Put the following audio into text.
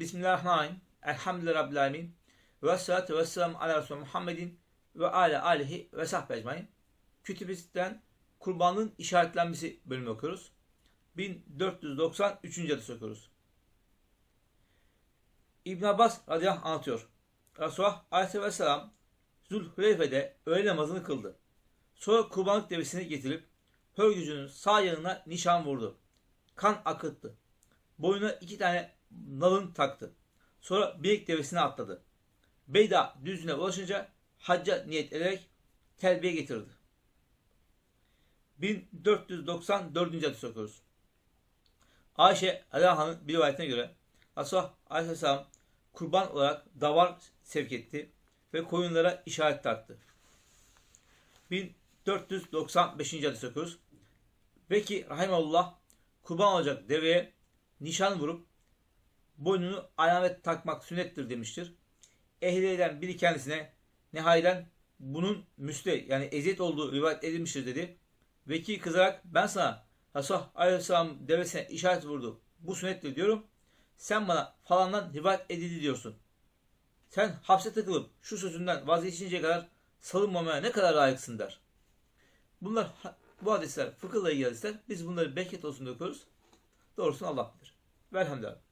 Bismillahirrahmanirrahim. Elhamdülillahi Rabbil Alemin. Ve salatu ve selamu ala Resulü Muhammedin ve ala alihi ve sahbe ecmain. Kütübisten kurbanlığın işaretlenmesi bölümü okuyoruz. 1493. hadis okuyoruz. İbn Abbas radıyallahu anh anlatıyor. Resulullah aleyhisselam Zülhüleyfe'de öğle namazını kıldı. Sonra kurbanlık devesini getirip hörgücünün sağ yanına nişan vurdu. Kan akıttı. Boynuna iki tane nalın taktı. Sonra binek devesine atladı. Beyda düzlüğüne ulaşınca hacca niyet ederek telbiye getirdi. 1494. hadis okuyoruz. Ayşe Alahan'ın bir rivayetine göre Resulullah Aleyhisselam kurban olarak davar sevk etti ve koyunlara işaret taktı. 1495. hadis okuyoruz. Ve ki Rahimallah kurban olacak deveye nişan vurup boynunu alamet takmak sünnettir demiştir. Ehliyeden biri kendisine nihayeden bunun müste yani eziyet olduğu rivayet edilmiştir dedi. Vekil kızarak ben sana Resulullah Aleyhisselam devesine işaret vurdu. Bu sünnettir diyorum. Sen bana falandan rivayet edildi diyorsun. Sen hapse takılıp şu sözünden vazgeçinceye kadar salınmamaya ne kadar layıksın der. Bunlar bu hadisler fıkıhla ilgili hadisler. Biz bunları bereket olsun diye okuyoruz. Doğrusunu Allah bilir. Velhamdülillah.